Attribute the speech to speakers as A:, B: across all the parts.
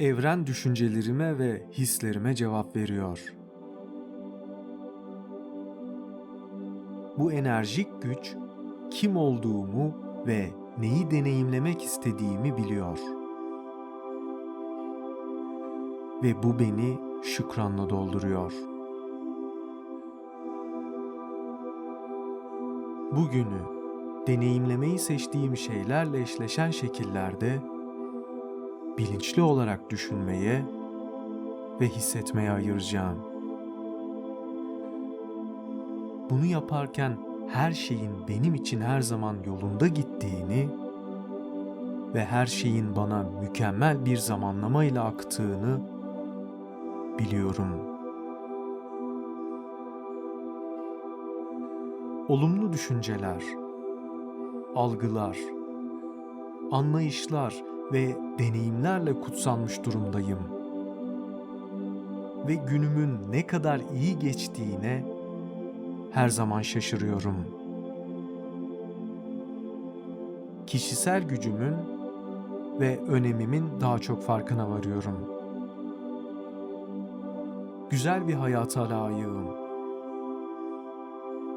A: Evren düşüncelerime ve hislerime cevap veriyor. Bu enerjik güç kim olduğumu ve neyi deneyimlemek istediğimi biliyor. Ve bu beni şükranla dolduruyor. Bugünü deneyimlemeyi seçtiğim şeylerle eşleşen şekillerde bilinçli olarak düşünmeye ve hissetmeye ayıracağım. Bunu yaparken her şeyin benim için her zaman yolunda gittiğini ve her şeyin bana mükemmel bir zamanlamayla aktığını biliyorum. Olumlu düşünceler, algılar, anlayışlar ve deneyimlerle kutsanmış durumdayım. Ve günümün ne kadar iyi geçtiğine her zaman şaşırıyorum. Kişisel gücümün ve önemimin daha çok farkına varıyorum. Güzel bir hayata layığım.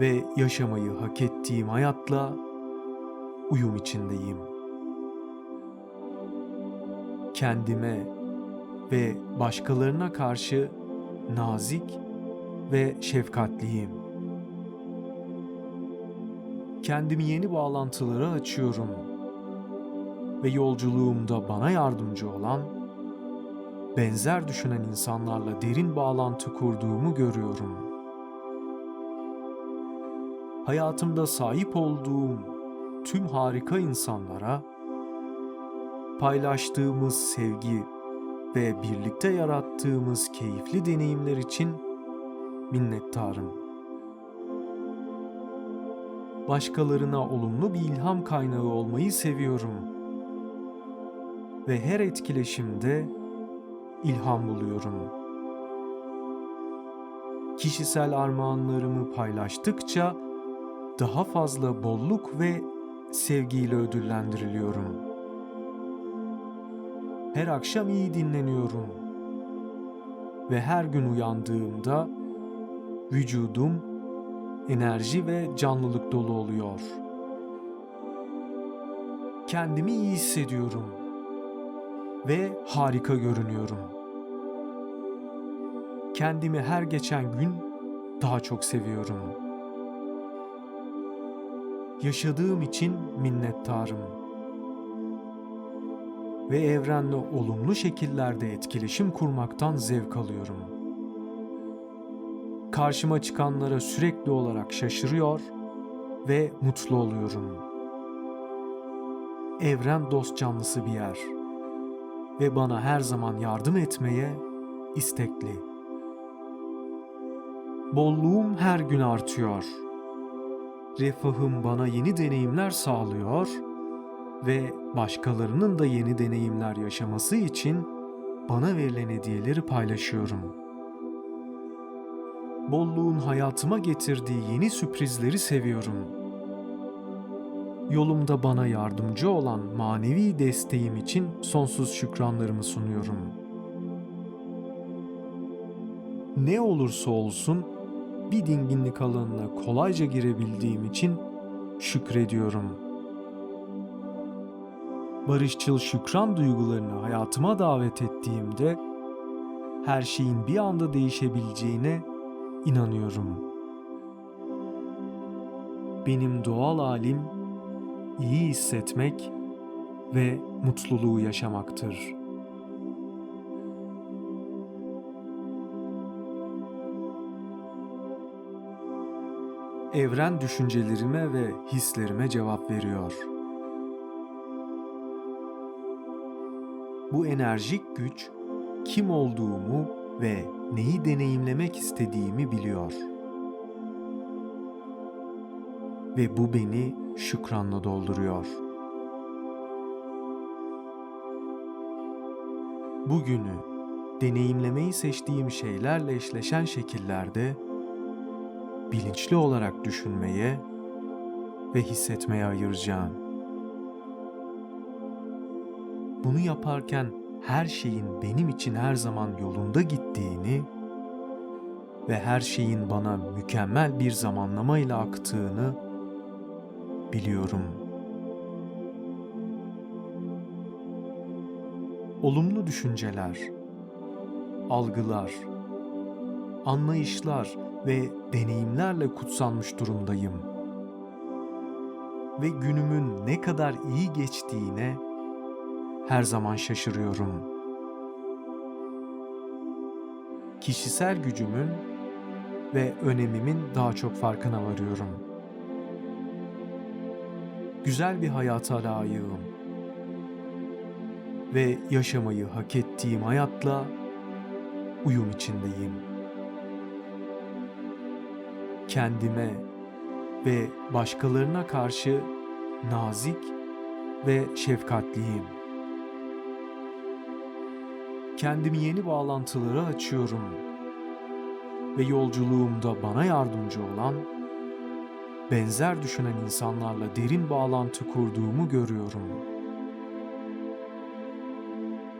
A: Ve yaşamayı hak ettiğim hayatla uyum içindeyim. Kendime ve başkalarına karşı nazik ve şefkatliyim. Kendimi yeni bağlantılara açıyorum ve yolculuğumda bana yardımcı olan, benzer düşünen insanlarla derin bağlantı kurduğumu görüyorum. Hayatımda sahip olduğum tüm harika insanlara paylaştığımız sevgi ve birlikte yarattığımız keyifli deneyimler için minnettarım. Başkalarına olumlu bir ilham kaynağı olmayı seviyorum. Ve her etkileşimde ilham buluyorum. Kişisel armağanlarımı paylaştıkça daha fazla bolluk ve sevgiyle ödüllendiriliyorum. Her akşam iyi dinleniyorum. Ve her gün uyandığımda vücudum enerji ve canlılık dolu oluyor. Kendimi iyi hissediyorum ve harika görünüyorum. Kendimi her geçen gün daha çok seviyorum. Yaşadığım için minnettarım. Ve evrenle olumlu şekillerde etkileşim kurmaktan zevk alıyorum. Karşıma çıkanlara sürekli olarak şaşırıyor ve mutlu oluyorum. Evren dost canlısı bir yer ve bana her zaman yardım etmeye istekli. Bolluğum her gün artıyor. Refahım bana yeni deneyimler sağlıyor ve başkalarının da yeni deneyimler yaşaması için bana verilen hediyeleri paylaşıyorum. Bolluğun hayatıma getirdiği yeni sürprizleri seviyorum. Yolumda bana yardımcı olan manevi desteğim için sonsuz şükranlarımı sunuyorum. Ne olursa olsun bir dinginlik alanına kolayca girebildiğim için şükrediyorum. Barışçıl şükran duygularını hayatıma davet ettiğimde her şeyin bir anda değişebileceğine inanıyorum. Benim doğal halim iyi hissetmek ve mutluluğu yaşamaktır. Evren düşüncelerime ve hislerime cevap veriyor. Bu enerjik güç kim olduğumu ve neyi deneyimlemek istediğimi biliyor. Ve bu beni şükranla dolduruyor. Bugünü deneyimlemeyi seçtiğim şeylerle eşleşen şekillerde bilinçli olarak düşünmeye ve hissetmeye ayıracağım. Bunu yaparken her şeyin benim için her zaman yolunda gittiğini ve her şeyin bana mükemmel bir zamanlamayla aktığını biliyorum. Olumlu düşünceler, algılar, anlayışlar ve deneyimlerle kutsanmış durumdayım. Ve günümün ne kadar iyi geçtiğine her zaman şaşırıyorum. Kişisel gücümün ve önemimin daha çok farkına varıyorum. Güzel bir hayata layığım. Ve yaşamayı hak ettiğim hayatla uyum içindeyim. Kendime ve başkalarına karşı nazik ve şefkatliyim. Kendimi yeni bağlantılara açıyorum ve yolculuğumda bana yardımcı olan, benzer düşünen insanlarla derin bağlantı kurduğumu görüyorum.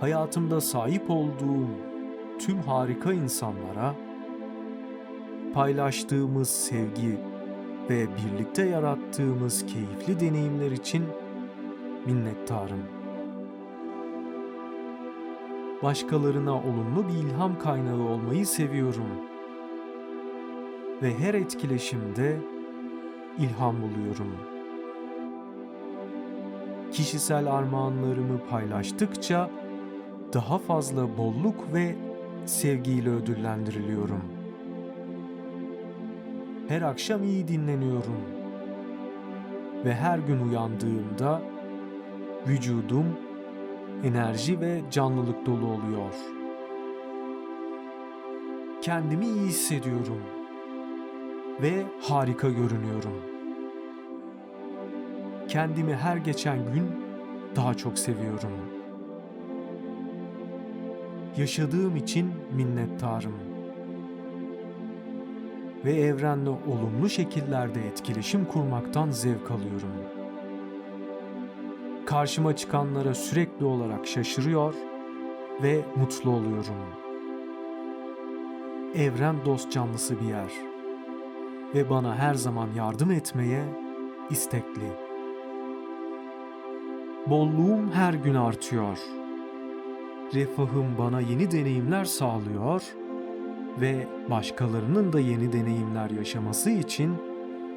A: Hayatımda sahip olduğum tüm harika insanlara, paylaştığımız sevgi ve birlikte yarattığımız keyifli deneyimler için minnettarım. Başkalarına olumlu bir ilham kaynağı olmayı seviyorum. Ve her etkileşimde ilham buluyorum. Kişisel armağanlarımı paylaştıkça daha fazla bolluk ve sevgiyle ödüllendiriliyorum. Her akşam iyi dinleniyorum. Ve her gün uyandığımda vücudum enerji ve canlılık dolu oluyor. Kendimi iyi hissediyorum ve harika görünüyorum. Kendimi her geçen gün daha çok seviyorum. Yaşadığım için minnettarım. Ve evrenle olumlu şekillerde etkileşim kurmaktan zevk alıyorum. Karşıma çıkanlara sürekli olarak şaşırıyor ve mutlu oluyorum. Evren dost canlısı bir yer ve bana her zaman yardım etmeye istekli. Bolluğum her gün artıyor. Refahım bana yeni deneyimler sağlıyor ve başkalarının da yeni deneyimler yaşaması için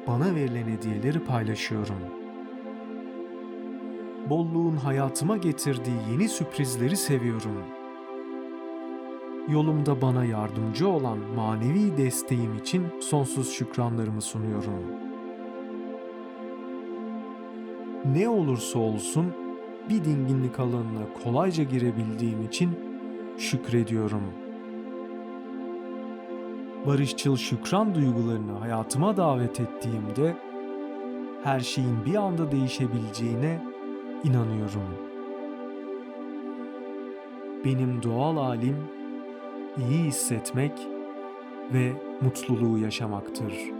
A: bana verilen hediyeleri paylaşıyorum. Bolluğun hayatıma getirdiği yeni sürprizleri seviyorum. Yolumda bana yardımcı olan manevi desteğim için sonsuz şükranlarımı sunuyorum. Ne olursa olsun bir dinginlik alanına kolayca girebildiğim için şükrediyorum. Barışçıl şükran duygularını hayatıma davet ettiğimde her şeyin bir anda değişebileceğine inanıyorum. Benim doğal halim iyi hissetmek ve mutluluğu yaşamaktır.